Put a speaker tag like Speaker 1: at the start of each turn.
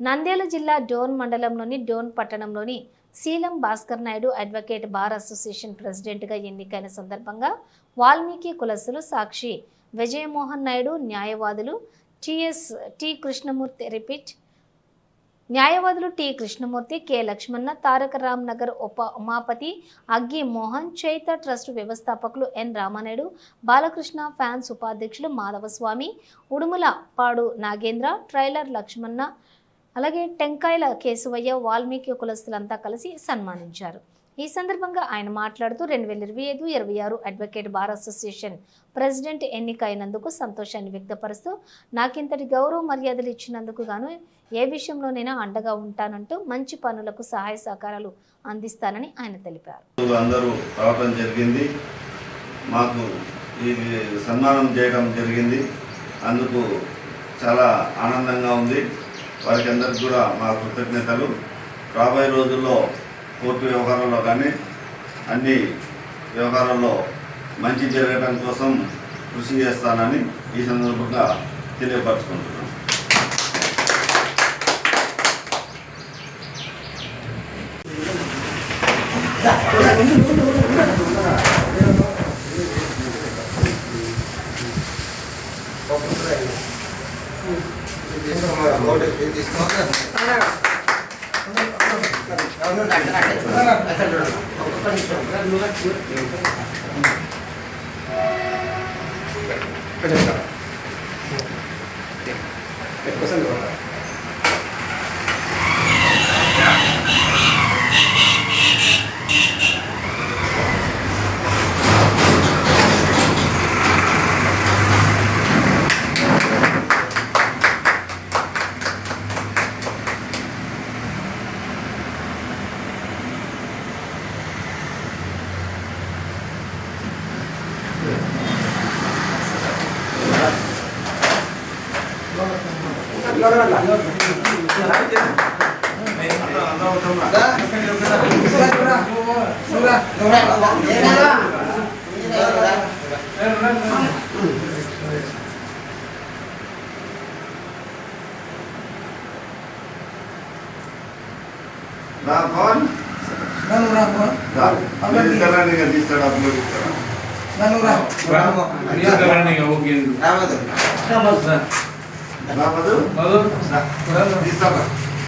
Speaker 1: నంద్యాల జిల్లా డోన్ మండలంలోని డోన్ పట్టణంలోని Seelam Bhaskar Naidu advocate bar association ప్రెసిడెంట్గా ఎన్నికైన సందర్భంగా వాల్మీకి కులసులు సాక్షి విజయమోహన్ నాయుడు న్యాయవాదులు టిఎస్ టి కృష్ణమూర్తి రిపీట్. న్యాయవాదులు టి కృష్ణమూర్తి కె లక్ష్మణ తారక రామ్ నగర్ ఉప ఉమాపతి అగ్గి మోహన్ చైత ట్రస్ట్ వ్యవస్థాపకులు ఎన్ రామానాయుడు బాలకృష్ణ ఫ్యాన్స్ ఉపాధ్యక్షులు మాధవస్వామి ఉడుముల పాడు నాగేంద్ర ట్రైలర్ లక్ష్మణ అలాగే టెంకాయల కేశవయ్య వాల్మీకి కులస్తులంతా కలిసి సన్మానించారు. ఈ సందర్భంగా ఆయన మాట్లాడుతూ రెండు వేల ఇరవై ఐదు ఇరవై ఆరు అడ్వకేట్ బార్ అసోసియేషన్ ప్రెసిడెంట్ ఎన్నిక అయినందుకు సంతోషాన్ని వ్యక్తపరుస్తూ నాకింతటి గౌరవ మర్యాదలు ఇచ్చినందుకు గాను ఏ విషయంలోనైనా అండగా ఉంటానంటూ మంచి పనులకు సహాయ సహకారాలు అందిస్తానని ఆయన తెలిపారు.
Speaker 2: అందరూ జరిగింది. మాకు ఈ సన్మానం చేయడం జరిగింది. అందుకు చాలా ఆనందంగా ఉంది. వారికి అందరికి కూడా మా కృతజ్ఞతలు. రాబోయే రోజుల్లో కోర్టు వ్యవహారాల్లో కానీ అన్ని వ్యవహారాల్లో మంచి జరగడం కోసం కృషి చేస్తానని ఈ సందర్భంగా తెలియపరచుకుంటున్నాను. రా ನಾನು ರಾಮ ರಾಮ ರಾಮ ಹೋಗಿ ರಾಮದ ರಾಮ
Speaker 3: రామదు
Speaker 2: రామదు తీస్తారా